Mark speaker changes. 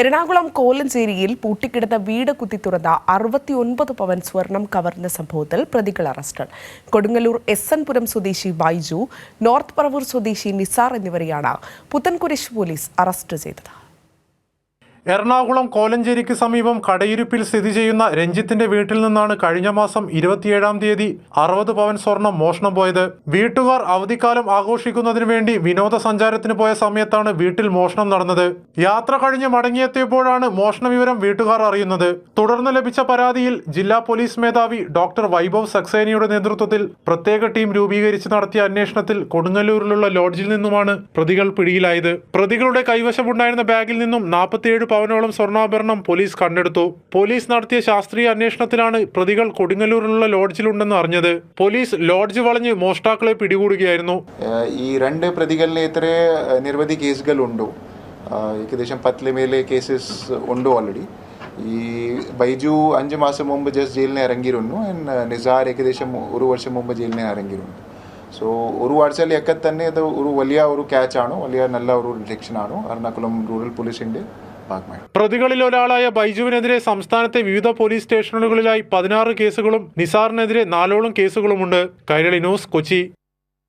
Speaker 1: എറണാകുളം കോലഞ്ചേരിയിൽ പൂട്ടിക്കിടന്ന വീട് കുത്തി തുറന്ന അറുപത്തിയൊൻപത് പവൻ സ്വർണം കവർന്ന സംഭവത്തിൽ പ്രതികൾ arrest. Kodungallur S N Puram സ്വദേശി ബൈജു നോർത്ത് പറവൂർ സ്വദേശി നിസാർ എന്നിവരെയാണ് പുത്തൻകുരിശ് പോലീസ് അറസ്റ്റ് ചെയ്തത്.
Speaker 2: എറണാകുളം കോലഞ്ചേരിക്ക് സമീപം കടയിരുപ്പിൽ സ്ഥിതി ചെയ്യുന്ന രഞ്ജിത്തിന്റെ വീട്ടിൽ നിന്നാണ് കഴിഞ്ഞ മാസം ഇരുപത്തിയേഴാം തീയതി അറുപത് പവൻ സ്വർണം മോഷണം പോയത്. വീട്ടുകാർ അവധിക്കാലം ആഘോഷിക്കുന്നതിനു വേണ്ടി വിനോദസഞ്ചാരത്തിന് പോയ സമയത്താണ് വീട്ടിൽ മോഷണം നടന്നത്. യാത്ര കഴിഞ്ഞ് മടങ്ങിയെത്തിയപ്പോഴാണ് മോഷണ വിവരം വീട്ടുകാർ അറിയുന്നത്. തുടർന്ന് ലഭിച്ച പരാതിയിൽ ജില്ലാ പോലീസ് മേധാവി ഡോക്ടർ വൈഭവ് സക്സേനയുടെ നേതൃത്വത്തിൽ പ്രത്യേക ടീം രൂപീകരിച്ച് നടത്തിയ അന്വേഷണത്തിൽ കൊടുങ്ങല്ലൂരിലുള്ള ലോഡ്ജിൽ നിന്നുമാണ് പ്രതികൾ പിടിയിലായത്. പ്രതികളുടെ കൈവശമുണ്ടായിരുന്ന ബാഗിൽ നിന്നും നാൽപ്പത്തിയേഴ് പവനോളം സ്വർണാഭരണം പോലീസ് കണ്ടെടുത്തു. പോലീസ് നടത്തിയ ശാസ്ത്രീയ അന്വേഷണത്തിലാണ് പ്രതികൾ കൊടുങ്ങല്ലൂരിലുള്ള ലോഡ്ജിലുണ്ടെന്ന് അറിഞ്ഞത്. പോലീസ് ലോഡ്ജ് വളഞ്ഞ് മോഷ്ടാക്കളെ പിടികൂടുകയായിരുന്നു.
Speaker 3: ഈ രണ്ട് പ്രതികളിനെതിരെ നിരവധി കേസുകളുണ്ട്. ഏകദേശം പത്തിൽ മേലെ കേസസ് ഉണ്ട് ഓൾറെഡി ഈ ബൈജു അഞ്ച് മാസം മുമ്പ് ജസ്റ്റ് ജയിലിനെ ഇറങ്ങിയിരുന്നു. ആൻഡ് നിസാർ ഏകദേശം ഒരു വർഷം മുമ്പ് ജയിലിനെ ഇറങ്ങിയിരുന്നു. സോ ഒരു വർഷത്തിലൊക്കെ തന്നെ ഇത് ഒരു വലിയ ഒരു ക്യാച്ചാണ് വലിയ നല്ല ഒരു ഡിറ്റക്ഷനാണ് എറണാകുളം റൂറൽ പോലീസിന്റെ
Speaker 2: പ്രതികളിൽ ഒരാളായ ബൈജുവിനെതിരെ സംസ്ഥാനത്തെ വിവിധ പോലീസ് സ്റ്റേഷനുകളിലായി പതിനാറ് കേസുകളും നിസാറിനെതിരെ നാലോളം കേസുകളുമുണ്ട്. കൈരളി ന്യൂസ് കൊച്ചി.